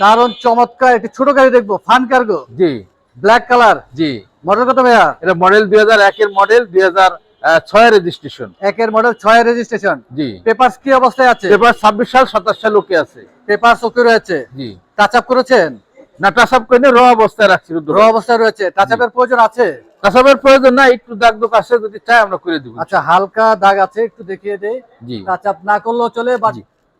দারুণ চমৎকার একটি ছোট গাড়ি দেখব ফান কার্গো। জি। ব্ল্যাক কালার জি। মডেল কত ভাইয়া? এটা মডেল দুই একের মডেল দুই ছয় রেজিস্ট্রেশন একের মডেল ছয় রেজিস্ট্রেশন জি। পেপারস কি অবস্থায় আছে? এবার ছাব্বিশ সাল সাতাশ সাল ওকে আছে। পেপারস ওকে রয়েছে? জি। টাচ আপ করেছেন? না টাসাপ করে র অবস্থায় রাখছি র অবস্থায় রয়েছে। টাচ আপের প্রয়োজন আছে? টাসাপের প্রয়োজন না একটু দাগ দোক আসে যদি চাই আমরা করে দিব। আচ্ছা হালকা দাগ আছে একটু দেখিয়ে দেই। টাচ আপ না করলেও চলে বা।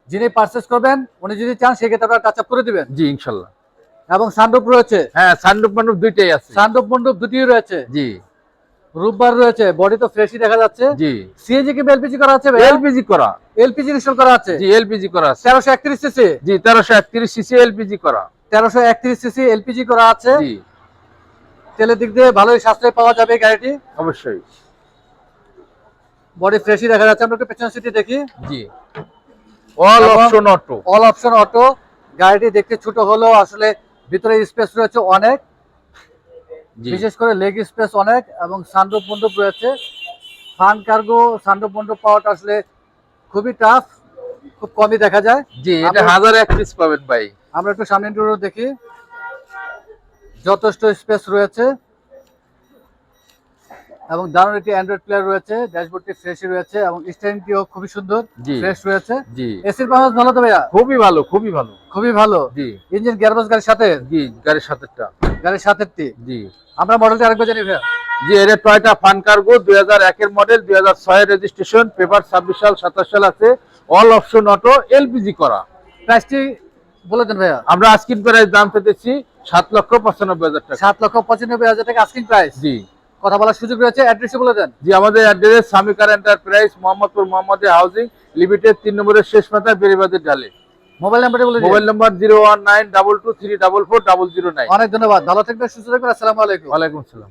যিনি পারচেস করবেন উনি যদি চান সেক্ষেত্রে আপনারা টাচ আপ করে দিবেন। জি ইনশাল্লাহ। এবং সানরূপ রয়েছে। হ্যাঁ সানরূপ মানব দুইটাই আছে। সানরূপ মণ্ডপ দুটিই রয়েছে। জি। রূপবার রয়েছে বডি তো ফ্রেশই দেখা যাচ্ছে। জি। সিএনজি কি এলপিজি করা আছে এলপিজি করা। এলপিজি ইনস্টল করা আছে? জি এলপিজি করা আছে। তেরোশো একত্রিশ সিসি জি তেরোশো একত্রিশ সিসি এলপিজি করা। তেরোশো একত্রিশ সিসি এলপিজি করা আছে। জি। তেলের দিক দিয়ে ভালোই সাশ্রয় পাওয়া যাবে গাড়িটি। অবশ্যই। বডি ফ্রেশই দেখা যাচ্ছে আমরা একটু পেছনের সিটি দেখি। জি। All option auto all option auto গাড়িটি দেখতে ছোট হলেও আসলে ভিতরে স্পেস রয়েছে অনেক। বিশেষ করে লেগ স্পেস অনেক এবং সানরূপ মণ্ডপ রয়েছে। ফান কার্গো সানরূপ মণ্ডপ পাওয়াটা আসলে খুবই টাফ খুব কমই দেখা যায়। জি এটা হাজার এক পিস পাবেন ভাই। আমরা একটু সামনে দেখি। যথেষ্ট স্পেস রয়েছে। এবং দারুণ একটি অ্যান্ড্রয়েড প্লেয়ার রয়েছে ড্যাশবোর্ডটি ফ্রেশই রয়েছে এবং স্ট্যান্ডটিও খুবই সুন্দর ফ্রেশ রয়েছে। জি। এসির পারফরমেন্স ভালো তো ভাইয়া? খুবই ভালো খুবই ভালো। খুবই ভালো। জি। ইঞ্জিন গিয়ারবক্স গাড়ির সাথে? জি গাড়ির সাথেটা গাড়ির সাথেরটি? জি। আমরা মডেলটি আরেকবার জানি ভাইয়া। জি এটা টয়টা ফান কার্গো দুই হাজার একের মডেল দুই হাজার ছয় রেজিস্ট্রেশন পেপার ছাব্বিশ সাল সাতাশ সাল আছে অল অপশন অটো এলপিজি করা। প্রাইসটি বলে দেন ভাইয়া। আমরা আজকিন প্রাইস দাম পেতেছি সাত লক্ষ পঁচানব্বই হাজার টাকা। সাত লক্ষ পঁচানব্বই হাজার টাকা আস্কিং প্রাইস জি। কথা বলার সুযোগ রয়েছে অ্যাড্রেসে বলে দেন। জি আমাদের address Samikar enterprise Mohammadpur Mohammad housing limited তিন নম্বরের শেষ মাথায় বেরিবাদের ডালে। মোবাইল নাম্বার বলে mobile number zero one nine double two three double four double zero nine. অনেক ধন্যবাদ ভালো থাকবেন সুস্থ থাকবেন আসসালামু আলাইকুম। ওয়ালাইকুম আসসালাম।